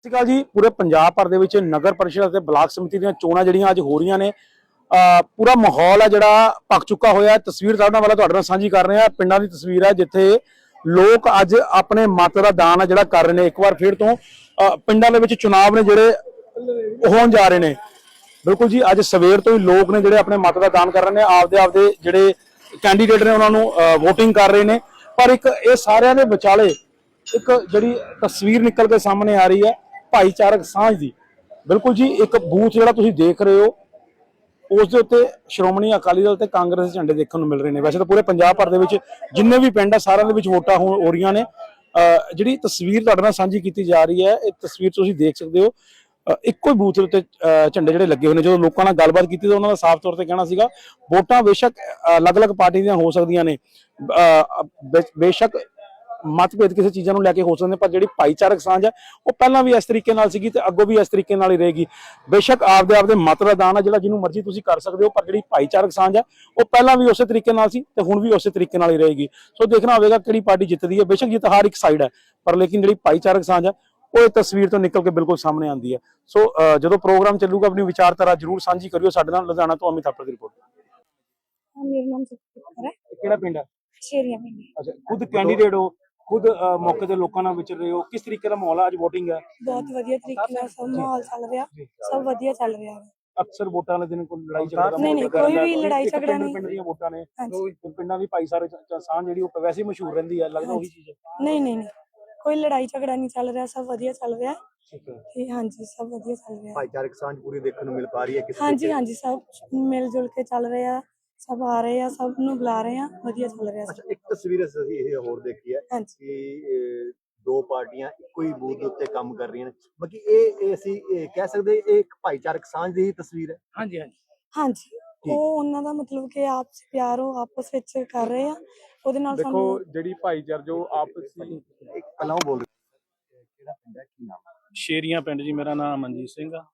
ਸਤਿ ਸ਼੍ਰੀ ਅਕਾਲ ਜੀ, ਪੂਰੇ ਪੰਜਾਬ ਭਰ ਦੇ ਵਿੱਚ ਨਗਰ ਪਰਿਸ਼ਦ ਅਤੇ ਬਲਾਕ ਸਮਿਤੀ ਦੀਆਂ ਚੋਣਾਂ ਜਿਹੜੀਆਂ ਅੱਜ ਹੋ ਰਹੀਆਂ ਨੇ ਅਹ ਪੂਰਾ ਮਾਹੌਲ ਹੈ ਜਿਹੜਾ ਪੱਕ ਚੁੱਕਾ ਹੋਇਆ ਤਸਵੀਰ ਤੁਹਾਡੇ ਨਾਲ ਵਾਲਾ ਤੁਹਾਡੇ ਨਾਲ ਸਾਂਝੀ ਕਰ ਰਹੇ ਹਾਂ ਪਿੰਡਾਂ ਦੀ ਤਸਵੀਰ ਹੈ ਜਿੱਥੇ ਲੋਕ ਅੱਜ ਆਪਣੇ ਮਤ ਦਾ ਦਾਨ ਹੈ ਜਿਹੜਾ ਕਰ ਰਹੇ ਨੇ। ਇੱਕ ਵਾਰ ਫਿਰ ਤੋਂ ਪਿੰਡਾਂ ਦੇ ਵਿੱਚ ਚੁਣਾਵ ਨੇ ਜਿਹੜੇ ਹੋਣ ਜਾ ਰਹੇ ਨੇ। ਬਿਲਕੁਲ ਜੀ, ਅੱਜ ਸਵੇਰ ਤੋਂ ਹੀ ਲੋਕ ਨੇ ਜਿਹੜੇ ਆਪਣੇ ਮਤ ਦਾ ਦਾਨ ਕਰ ਰਹੇ ਨੇ। ਆਪਦੇ ਆਪਦੇ ਜਿਹੜੇ ਕੈਂਡੀਡੇਟ ਨੇ ਉਹਨਾਂ ਨੂੰ VOTING ਕਰ ਰਹੇ ਨੇ। ਪਰ ਇੱਕ ਇਹ ਸਾਰਿਆਂ ਦੇ ਵਿਚਾਲੇ ਇੱਕ ਜਿਹੜੀ ਤਸਵੀਰ ਨਿਕਲ ਕੇ ਸਾਹਮਣੇ ਆ ਰਹੀ ਹੈ। ਭਾਈਚਾਰਕ ਸਾਂਝ ਦੀ। ਬਿਲਕੁਲ ਜੀ, ਇੱਕ ਬੂਥ ਜਿਹੜਾ ਤੁਸੀਂ ਦੇਖ ਰਹੇ ਹੋ, ਉਸ ਦੇ ਉੱਤੇ ਸ਼੍ਰੋਮਣੀ ਅਕਾਲੀ ਦਲ ਤੇ ਕਾਂਗਰਸ ਦੇ ਝੰਡੇ ਦੇਖਣ ਨੂੰ ਮਿਲ ਰਹੇ ਨੇ। ਵੈਸੇ ਤਾਂ ਪੂਰੇ ਪੰਜਾਬ ਭਰ ਦੇ ਵਿੱਚ ਜਿੰਨੇ ਵੀ ਪਿੰਡ ਆ, ਸਾਰਿਆਂ ਦੇ ਵਿੱਚ ਵੋਟਾਂ ਹੋ ਰਹੀਆਂ ਨੇ। ਜਿਹੜੀ ਤਸਵੀਰ ਤੁਹਾਡੇ ਨਾਲ ਸਾਂਝੀ ਕੀਤੀ ਜਾ ਰਹੀ ਹੈ, ਇਹ ਤਸਵੀਰ ਤੁਸੀਂ ਦੇਖ ਸਕਦੇ ਹੋ। ਇੱਕੋ ਹੀ ਬੂਥ ਦੇ ਉੱਤੇ ਅਹ ਝੰਡੇ ਜਿਹੜੇ ਲੱਗੇ ਹੋਏ ਨੇ। ਜਦੋਂ ਲੋਕਾਂ ਨਾਲ ਗੱਲਬਾਤ ਕੀਤੀ, ਤਾਂ ਉਹਨਾਂ ਦਾ ਸਾਫ਼ ਤੌਰ ਤੇ ਕਹਿਣਾ ਸੀਗਾ, ਵੋਟਾਂ ਬੇਸ਼ੱਕ ਅਲੱਗ-ਅਲੱਗ ਪਾਰਟੀ ਦੀਆਂ ਹੋ ਸਕਦੀਆਂ ਨੇ। ਅਹ ਬੇ- ਬੇਸ਼ੱਕ ਮਤਭੇਦ ਕਿਸੇ ਚੀਜ਼ਾਂ ਨੂੰ ਲੈ ਕੇ ਹੋ ਸਕਦੇ ਪਰ ਜਿਹੜੀ ਭਾਈਚਾਰਕ ਸਾਂਝ ਹੈ ਉਹ ਪਹਿਲਾਂ ਵੀ ਇਸ ਤਰੀਕੇ ਨਾਲ ਸੀਗੀ ਤੇ ਅੱਗੋਂ ਵੀ ਇਸ ਤਰੀਕੇ ਨਾਲ ਹੀ ਰਹੇਗੀ। ਬੇਸ਼ੱਕ ਆਪਦੇ ਆਪਦੇ ਮਤ ਦਾ ਦਾਨ ਹੈ ਜਿਹੜਾ ਜਿਹਨੂੰ ਮਰਜ਼ੀ ਤੁਸੀਂ ਕਰ ਸਕਦੇ ਹੋ ਪਰ ਜਿਹੜੀ ਭਾਈਚਾਰਕ ਸਾਂਝ ਹੈ ਉਹ ਪਹਿਲਾਂ ਵੀ ਉਸੇ ਤਰੀਕੇ ਨਾਲ ਸੀ ਤੇ ਹੁਣ ਵੀ ਉਸੇ ਤਰੀਕੇ ਨਾਲ ਹੀ ਰਹੇਗੀ। ਸੋ ਦੇਖਣਾ ਹੋਵੇਗਾ ਕਿਹੜੀ ਪਾਰਟੀ ਜਿੱਤਦੀ ਹੈ। ਬੇਸ਼ੱਕ ਜਿੱਤ ਹਰ ਇੱਕ ਸਾਈਡ ਹੈ ਪਰ ਲੇਕਿਨ ਜਿਹੜੀ ਭਾਈਚਾਰਕ ਸਾਂਝ ਹੈ ਉਹ ਇਹ ਤਸਵੀਰ ਤੋਂ ਨਿਕਲ ਕੇ ਬਿਲਕੁਲ ਸਾਹਮਣੇ ਆਉਂਦੀ ਹੈ। ਸੋ ਜਦੋਂ ਪ੍ਰੋਗਰਾਮ ਚੱਲੂਗਾ ਆਪਣੀ ਵਿਚਾਰਧਾਰਾ ਜਰੂਰ ਸਾਂਝੀ ਕਰਿਓ। ਸਾਡੇ ਨਾਲ ਲੁਧਿਆਣਾ ਤੋਂ ਅਮਿਤ ਆਪਰ ਦੀ ਰਿਪੋਰਟ। ਮੇਰਾ ਨਾਮ ਸੁਖਪ੍ਰੀਤ ਹੈ। ਕਿਹੜਾ ਪਿੰਡ ਹੈ? ਸ਼ੇਰੀਆ ਪਿੰਡ। ਅੱਛਾ ਖੁਦ ਕੈਂਡੀਡੇਟ ਹੋ? ਖੁਦ ਮੌਕੇ ਤੇ ਲੋਕਾਂ ਨਾਲ ਵਿਚਰ ਰਹੇ ਹੋ। ਕਿਸ ਤਰੀਕੇ ਦਾ ਮਾਹੌਲ ਹੈ ਅੱਜ VOTING ਹੈ ਬਹੁਤ ਵਧੀਆ ਤਰੀਕੇ ਨਾਲ ਸਭ ਮਾਹੌਲ ਚੱਲ ਰਿਹਾ। ਸਭ ਵਧੀਆ ਚੱਲ ਰਿਹਾ ਹੈ। ਅਕਸਰ ਵੋਟਾਂ ਵਾਲੇ ਦਿਨ ਕੋਈ ਲੜਾਈ ਝਗੜਾ ਦਾ ਨਹੀਂ, ਨਹੀਂ, ਮਾਹੌਲ ਕੋਈ ਵੀ। ਲੜਾਈ ਇੱਕ ਝਗੜਾ ਪਿੰਡ- ਨਹੀਂ। ਪਿੰਡ ਦੀਆਂ ਵੋਟਾਂ ਨੇ। ਹਾਂਜੀ। ਤੇ ਪਿੰਡਾਂ ਦੀ ਭਾਈਚਾਰੇ ਸਾਂਝ ਜਿਹੜੀ ਉਹ ਵੈਸੇ ਹੀ ਮਸ਼ਹੂਰ ਰਹਿੰਦੀ ਹੈ ਲੱਗਦਾ ਉਹੀ ਚੀਜ਼ ਹੈ ਨਹੀਂ ਨਹੀਂ ਨਹੀਂ। ਕੋਈ ਲੜਾਈ ਝਗੜਾ ਨਹੀਂ ਚੱਲ ਰਿਹਾ। ਸਭ ਵਧੀਆ ਚੱਲ ਰਿਹਾ। ਠੀਕ ਹੈ। ਤੇ ਹਾਂਜੀ ਸਭ ਵਧੀਆ ਚੱਲ ਰਿਹਾ। ਭਾਈਚਾਰਕ ਸਾਂਝ ਪੂਰੀ ਦੇਖਣ ਨੂੰ ਮਿਲ ਪਾ ਰਹੀ ਹੈ ਕਿਸੇ ਹਾਂਜੀ ਹਾਂਜੀ ਸਭ ਮਿਲ ਜੁਲ ਕੇ ਚੱਲ ਰਿਹਾ। ਸਭ ਆ ਰਹੇ ਆ ਸਭ ਨੂੰ ਬੁਲਾ ਰਹੇ ਆ ਵਧੀਆ ਚੱਲ ਰਿਹਾ ਸਭ। ਅੱਛਾ ਇੱਕ ਤਸਵੀਰ ਅਸੀਂ ਇਹ ਹੋਰ ਦੇਖੀ ਹੈ ਹਾਂਜੀ। ਕਿ ਅਹ, ਦੋ ਪਾਰਟੀਆਂ ਇੱਕੋ ਹੀ ਬੂਥ ਦੇ ਉੱਤੇ ਕੰਮ ਕਰ ਰਹੀਆਂ ਨੇ। ਬਾਕੀ ਇਹ ਇਹ ਅਸੀਂ ਇਹ ਕਹਿ ਸਕਦੇ ਇਹ ਇੱਕ ਭਾਈਚਾਰਕ ਸਾਂਝ ਦੀ ਹੀ ਤਸਵੀਰ ਹੈ। ਹਾਂਜੀ ਹਾਂਜੀ। ਹਾਂਜੀ। ਉਹ ਉਹਨਾਂ ਦਾ ਮਤਲਬ ਕਿ ਆਪਸ ਪਿਆਰ ਉਹ ਆਪਸ ਵਿੱਚ ਕਰ ਰਹੇ ਆ। ਉਹਦੇ ਨਾਲ ਦੇਖੋ ਸਾਨੂੰ ਜਿਹੜੀ ਭਾਈਚਾਰ ਜੋ ਆਪਸੀ ਇੱਕ ਪਹਿਲਾਂ ਉਹ ਬੋਲ ਕਿਹੜਾ ਪਿੰਡ ਹੈ? ਕੀ ਨਾਮ ਹੈ? ਸ਼ੇਰੀਆਂ ਪਿੰਡ ਜੀ ਮੇਰਾ ਨਾਮ ਮਨਜੀਤ ਸਿੰਘ ਆ।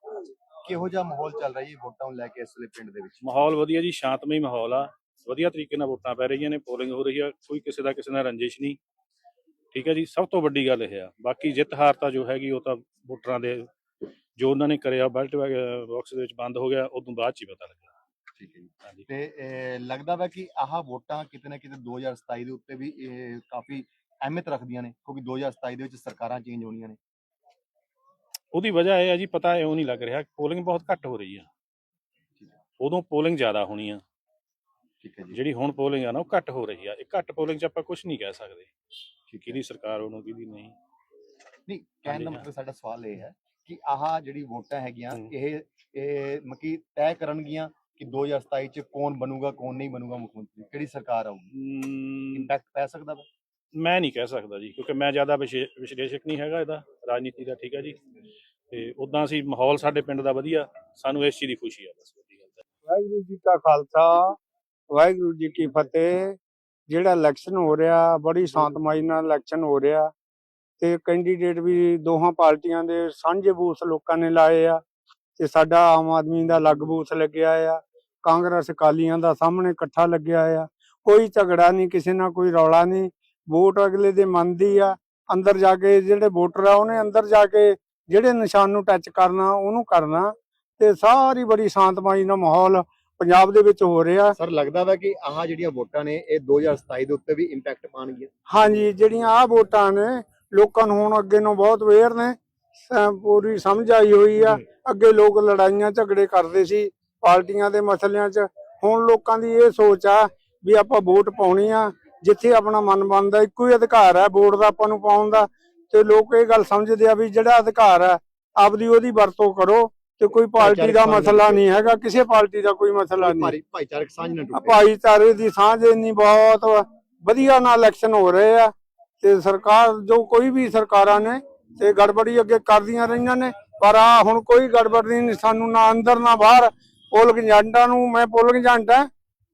ਕਿਹੋ ਜਿਹਾ ਮਾਹੌਲ ਚੱਲ ਰਿਹਾ ਜੀ ਵੋਟਾਂ ਨੂੰ ਲੈ ਕੇ ਇਸ ਵੇਲੇ ਪਿੰਡ ਦੇ ਵਿੱਚ? ਮਾਹੌਲ ਵਧੀਆ ਜੀ ਸ਼ਾਂਤਮਈ ਮਾਹੌਲ ਆ। ਵਧੀਆ ਤਰੀਕੇ ਨਾਲ ਵੋਟਾਂ ਪੈ ਰਹੀਆਂ ਨੇ ਪੋਲਿੰਗ ਹੋ ਰਹੀ ਆ ਕੋਈ ਕਿਸੇ ਦਾ ਕਿਸੇ ਨਾਲ ਰੰਜਿਸ਼ ਨਹੀਂ। ਠੀਕ ਹੈ ਜੀ ਸਭ ਤੋਂ ਵੱਡੀ ਗੱਲ ਇਹ ਆ। ਬਾਕੀ ਜਿੱਤ ਹਾਰ ਤਾਂ ਜੋ ਹੈਗੀ ਉਹ ਤਾਂ ਵੋਟਰਾਂ ਦੇ ਜੋ ਉਹਨਾਂ ਨੇ ਕਰਿਆ ਬੈਲਟ ਬਾਕਸ ਦੇ ਵਿੱਚ ਬੰਦ ਹੋ ਗਿਆ ਉਦੋਂ ਬਾਅਦ ਚ ਹੀ ਪਤਾ ਲੱਗਾ ਠੀਕ ਹੈ ਜੀ। ਤੇ ਲੱਗਦਾ ਵਾ ਕਿ ਆਹ ਵੋਟਾਂ ਕਿਤੇ ਨਾ ਕਿਤੇ 2027 ਦੇ ਉੱਤੇ ਵੀ ਇਹ ਕਾਫੀ ਅਹਿਮੀਅਤ ਰੱਖਦੀਆਂ ਨੇ ਕਿਉਂਕਿ 2027 ਦੇ ਵਿੱਚ ਸਰਕਾਰਾਂ ਚੇਂਜ ਹੋਣੀਆਂ ਨੇ। ਉਹਦੀ ਵਜ੍ਹਾ ਇਹ ਆ ਜੀ ਪਤਾ ਇਉਂ ਨਹੀਂ ਲੱਗ ਰਿਹਾ ਪੋਲਿੰਗ ਬਹੁਤ ਘੱਟ ਹੋ ਰਹੀ ਆ। ਉਦੋਂ ਪੋਲਿੰਗ ਜ਼ਿਆਦਾ ਹੋਣੀ ਆ। ਠੀਕ ਹੈ ਜੀ। ਜਿਹੜੀ ਹੁਣ ਪੋਲਿੰਗ ਆ ਨਾ ਉਹ ਘੱਟ ਹੋ ਰਹੀ ਆ। ਇਹ ਘੱਟ ਪੋਲਿੰਗ 'ਚ ਆਪਾਂ ਕੁਝ ਨਹੀਂ ਕਹਿ ਸਕਦੇ। ਕਿ ਕਿਹਦੀ ਸਰਕਾਰ ਉਹਨੂੰ ਕਿਹਦੀ ਨਹੀਂ। ਨਹੀਂ ਕਹਿਣ ਦਾ ਮਤਲਬ ਸਾਡਾ ਸਵਾਲ ਇਹ ਹੈ ਕਿ ਆਹ ਜਿਹੜੀ ਵੋਟਾਂ ਹੈਗੀਆਂ। ਇਹ ਇਹ ਮਕੀ ਤੈਅ ਕਰਨਗੀਆਂ ਕਿ 2027 ਚ ਕੌਣ ਬਣੂਗਾ ਕੌਣ ਨਹੀਂ ਬਣੂਗਾ ਮੁੱਖ ਮੰਤਰੀ? ਕਿਹੜੀ ਸਰਕਾਰ ਆਊਗੀ? ਇੰਪੈਕਟ ਪੈ ਸਕਦਾ ਵਾ? ਮੈਂ ਨਹੀਂ ਕਹਿ ਸਕਦਾ ਜੀ ਕਿਉਂਕਿ ਮੈਂ ਜ਼ਿਆਦਾ ਵਿਸ਼ੇ- ਵਿਸ਼ਲੇਸ਼ਕ ਨਹੀਂ ਹੈਗਾ ਇਹਦਾ। ਰਾਜਨੀਤੀ ਦਾ, ਠੀਕ ਹੈ ਜੀ। ਤੇ ਉਦਾਂ ਅਸੀਂ ਮਾਹੌਲ ਸਾਡੇ ਪਿੰਡ ਦਾ ਵਧੀਆ, ਸਾਨੂੰ ਇਸ ਚੀਜ਼ ਦੀ ਖੁਸ਼ੀ ਆ, ਬਸ ਵੱਡੀ ਗੱਲ ਤਾਂ ਵਾਹਿਗੁਰੂ ਜੀ ਕਾ ਖਾਲਸਾ, ਵਾਹਿਗੁਰੂ ਜੀ ਕੀ ਫਤਿਹ। ਜਿਹੜਾ ਇਲੈਕਸ਼ਨ ਹੋ ਰਿਹਾ, ਬੜੀ ਸ਼ਾਂਤਮਈ ਨਾਲ ਇਲੈਕਸ਼ਨ ਹੋ ਰਿਹਾ। ਤੇ ਕੈਂਡੀਡੇਟ ਵੀ ਦੋਹਾਂ ਪਾਰਟੀਆਂ ਦੇ ਸਾਂਝੇ ਬੂਥ ਲੋਕਾਂ ਨੇ ਲਾਏ ਆ। ਤੇ ਸਾਡਾ ਆਮ ਆਦਮੀ ਦਾ ਅਲੱਗ ਬੂਥ ਲੱਗਿਆ ਆ। ਕਾਂਗਰਸ ਅਕਾਲੀਆਂ ਦਾ ਸਾਹਮਣੇ ਇਕੱਠਾ ਲੱਗਿਆ ਆ। ਕੋਈ ਝਗੜਾ ਨਹੀਂ, ਕਿਸੇ ਨਾਲ ਕੋਈ ਰੌਲਾ ਨਹੀਂ। ਵੋਟ ਅਗਲੇ ਦੇ ਮਨ ਦੀ ਆ। ਅੰਦਰ ਜਾ ਕੇ ਜਿਹੜੇ ਵੋਟਰ ਆ ਉਹਨੇ ਅੰਦਰ ਜਾ ਕੇ ਜਿਹੜੇ ਨਿਸ਼ਾਨ ਨੂੰ ਟੱਚ ਕਰਨਾ ਉਹਨੂੰ ਕਰਨਾ ਤੇ ਸਾਰੀ ਬੜੀ ਸ਼ਾਂਤਮਈ ਨਾਲ ਮਾਹੌਲ ਪੰਜਾਬ ਦੇ ਵਿੱਚ ਹੋ ਰਿਹਾ। ਸਰ ਲੱਗਦਾ ਵਾ ਕਿ ਆਹ ਜਿਹੜੀਆਂ ਵੋਟਾਂ ਨੇ ਇਹ 2027 ਦੇ ਉੱਤੇ ਵੀ ਇੰਪੈਕਟ ਪਾਣਗੀਆਂ ਹਾਂਜੀ ਜਿਹੜੀਆਂ ਆ ਵੋਟਾਂ ਨੇ ਲੋਕਾਂ ਨੂੰ ਹੁਣ ਅੱਗੇ ਨੂੰ ਬਹੁਤ ਵੇਰ ਨੇ। ਪੂਰੀ ਸਮਝ ਆਈ ਹੋਈ ਆ। ਅੱਗੇ ਲੋਕ ਲੜਾਈਆਂ ਝਗੜੇ ਕਰਦੇ ਸੀ ਪਾਰਟੀਆਂ ਦੇ ਮਸਲਿਆਂ 'ਚ। ਹੁਣ ਲੋਕਾਂ ਦੀ ਇਹ ਸੋਚ ਆ ਵੀ ਆਪਾਂ ਵੋਟ ਪਾਉਣੀ ਆ। ਜਿੱਥੇ ਆਪਣਾ ਮਨ ਬਣਦਾ ਇੱਕੋ ਹੀ ਅਧਿਕਾਰ ਹੈ ਵੋਟ ਦਾ ਆਪਾਂ ਨੂੰ ਪਾਉਣ ਦਾ। ਤੇ ਲੋਕ ਇਹ ਗੱਲ ਸਮਝਦੇ ਆ ਵੀ ਜਿਹੜਾ ਅਧਿਕਾਰ ਹੈ ਆਪਦੀ ਉਹਦੀ ਵਰਤੋਂ ਕਰੋ ਤੇ ਕੋਈ ਪਾਰਟੀ ਦਾ ਮਸਲਾ ਨਹੀਂ ਹੈਗਾ ਕਿਸੇ ਪਾਰਟੀ ਦਾ ਕੋਈ ਮਸਲਾ ਨਹੀਂ। ਭਾਈਚਾਰਕ ਸਾਂਝ ਨਾ ਆ ਟੁੱਟੇ। ਭਾਈਚਾਰੇ ਦੀ ਸਾਂਝ ਇੰਨੀ ਬਹੁਤ ਵਧੀਆ ਨਾਲ ਇਲੈਕਸ਼ਨ ਹੋ ਰਹੇ ਆ ਤੇ ਸਰਕਾਰ ਜੋ ਕੋਈ ਵੀ ਸਰਕਾਰਾਂ ਨੇ ਤੇ ਗੜਬੜੀ ਅੱਗੇ ਕਰਦੀਆਂ ਰਹੀਆਂ ਨੇ ਪਰ ਆ ਹੁਣ ਕੋਈ ਗੜਬੜ ਨਹੀਂ ਸਾਨੂੰ ਨਾ ਅੰਦਰ ਨਾ ਬਾਹਰ। ਪੋਲਿੰਗ ਏਜੰਟਾਂ ਨੂੰ ਮੈਂ ਪੋਲਿੰਗ ਏਜੰਟ ਹਾਂ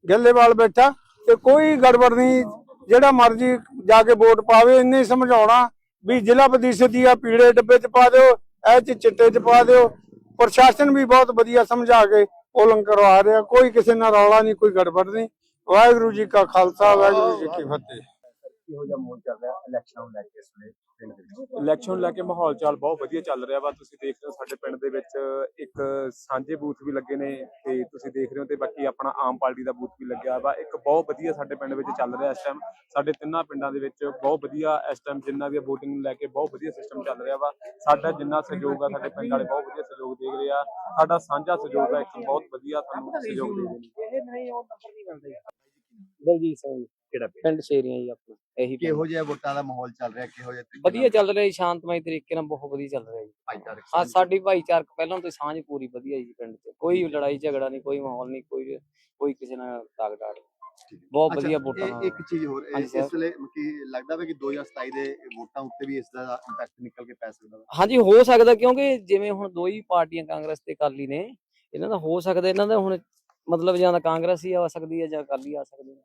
ਗੱਲੇਵਾਲ ਬੈਠਾ ਤੇ ਕੋਈ ਗੜਬੜ ਨਹੀਂ। ਜਿਹੜਾ ਮਰਜ਼ੀ ਜਾ ਕੇ ਵੋਟ ਪਾਵੇ, ਇੰਨੇ ਹੀ ਸਮਝਾਉਣਾ ਵੀ ਜ਼ਿਲ੍ਹਾ ਪ੍ਰਦੇਸ਼ ਦੀ ਆ ਪੀੜੇ ਡੱਬੇ 'ਚ ਪਾ ਦਿਓ, ਇਹ 'ਚ ਚਿੱਟੇ 'ਚ ਪਾ ਦਿਓ। ਪ੍ਰਸ਼ਾਸਨ ਵੀ ਬਹੁਤ ਵਧੀਆ ਸਮਝਾ ਕੇ ਪੋਲਿੰਗ ਕਰਵਾ ਰਿਹਾ, ਕੋਈ ਕਿਸੇ ਨਾਲ ਰੌਲਾ ਨਹੀਂ, ਕੋਈ ਗੜਬੜ ਨਹੀਂ। ਵਾਹਿਗੁਰੂ ਜੀ ਕਾ ਖਾਲਸਾ, ਵਾਹਿਗੁਰੂ ਜੀ ਕੀ ਫਤਿਹ। ਕਿਹੋ ਜਿਹਾ ਮੋਲ ਚੱਲ ਰਿਹਾ ਇਲੈਕਸ਼ਨ ਨੂੰ ਲੈ ਕੇ ਇਸ ਵੇਲੇ ਪਿੰਡ ਦੇ ਵਿੱਚ? ਇਲੈਕਸ਼ਨ ਲੈ ਕੇ ਮਾਹੌਲ ਚਾਲ ਬਹੁਤ ਵਧੀਆ ਚੱਲ ਰਿਹਾ ਵਾ। ਤੁਸੀਂ ਦੇਖ ਰਹੇ ਹੋ ਸਾਡੇ ਪਿੰਡ ਦੇ ਵਿੱਚ ਇੱਕ ਸਾਂਝੇ ਬੂਥ ਵੀ ਲੱਗੇ ਨੇ ਤੇ ਤੁਸੀਂ ਦੇਖ ਰਹੇ ਹੋ ਤੇ ਬਾਕੀ ਆਪਣਾ ਆਮ ਪਾਰਟੀ ਦਾ ਬੂਥ ਵੀ ਲੱਗਿਆ ਵਾ। ਇੱਕ ਬਹੁਤ ਵਧੀਆ ਸਾਡੇ ਪਿੰਡ ਵਿੱਚ ਚੱਲ ਰਿਹਾ ਇਸ ਟਾਈਮ ਸਾਡੇ ਤਿੰਨਾਂ ਪਿੰਡਾਂ ਦੇ ਵਿੱਚ ਬਹੁਤ ਵਧੀਆ ਇਸ ਟਾਈਮ ਜਿੰਨਾ ਵੀ VOTING ਨੂੰ ਲੈ ਕੇ ਬਹੁਤ ਵਧੀਆ ਸਿਸਟਮ ਚੱਲ ਰਿਹਾ ਵਾ। ਸਾਡਾ ਜਿੰਨਾ ਸਹਿਯੋਗ ਆ ਸਾਡੇ ਪਿੰਡ ਵਾਲੇ ਬਹੁਤ ਵਧੀਆ ਸਹਿਯੋਗ ਦੇ ਰਹੇ ਆ। ਸਾਡਾ ਸਾਂਝਾ ਸਹਿਯੋਗ ਆ ਇੱਕ ਬਹੁਤ ਵਧੀਆ ਸਾਨੂੰ ਸਹਿਯੋਗ ਦੇ ਰਹੇ ਨੇ। ਦਲਜੀਤ ਸਿੰਘ ਜੀ, ਕਿਹੜਾ ਪਿੰਡ ਸ਼ੇਰੀਆਂ ਜੀ ਆਪਣਾ। ਇਹੀ। ਕਿਹੋ ਜਿਹਾ ਵੋਟਾਂ ਦਾ ਮਾਹੌਲ ਚੱਲ ਰਿਹਾ ਕਿਹੋ ਜਿਹਾ ਤਰੀਕੇ ਵਧੀਆ ਚੱਲ ਰਿਹਾ ਜੀ ਸ਼ਾਂਤਮਈ ਤਰੀਕੇ ਨਾਲ ਬਹੁਤ ਵਧੀਆ ਚੱਲ ਰਿਹਾ ਜੀ। ਭਾਈਚਾਰਕ ਹਾਂ? ਸਾਡੀ ਭਾਈਚਾਰਕ ਪਹਿਲਾਂ ਤੋਂ ਹੀ ਸਾਂਝ ਪੂਰੀ ਵਧੀਆ ਜੀ ਪਿੰਡ 'ਚ। ਕੋਈ ਲੜਾਈ ਝਗੜਾ ਨਹੀਂ ਕੋਈ ਮਾਹੌਲ ਨਹੀਂ ਕੋਈ ਕੋਈ ਕਿਸੇ ਨਾਲ ਤਾਕ ਡਾਟ ਬਹੁਤ ਵਧੀਆ ਵੋਟਾਂ ਇੱਕ ਚੀਜ਼ ਹੋਰ ਇਸ। ਵੇਲੇ ਕਿ ਲੱਗਦਾ ਵਾ ਕਿ 2027 ਦੇ ਵੋਟਾਂ ਉੱਤੇ ਵੀ ਇਸ ਦਾ ਇੰਪੈਕਟ ਨਿਕਲ ਕੇ ਪੈ ਸਕਦਾ ਵਾ। ਹਾਂਜੀ ਹੋ ਸਕਦਾ ਕਿਉਂਕਿ ਜਿਵੇਂ ਹੁਣ ਦੋ ਹੀ ਪਾਰਟੀਆਂ ਕਾਂਗਰਸ ਤੇ ਅਕਾਲੀ ਨੇ ਇਹਨਾਂ ਦਾ ਹੋ ਸਕਦਾ ਇਹਨਾਂ ਦਾ ਹੁਣ ਮਤਲਬ ਜਾਂ ਤਾਂ ਕਾਂਗਰਸ ਹੀ ਆ ਸਕਦੀ ਹੈ ਜਾਂ ਅਕਾਲੀ ਆ ਸਕਦੇ ਨੇ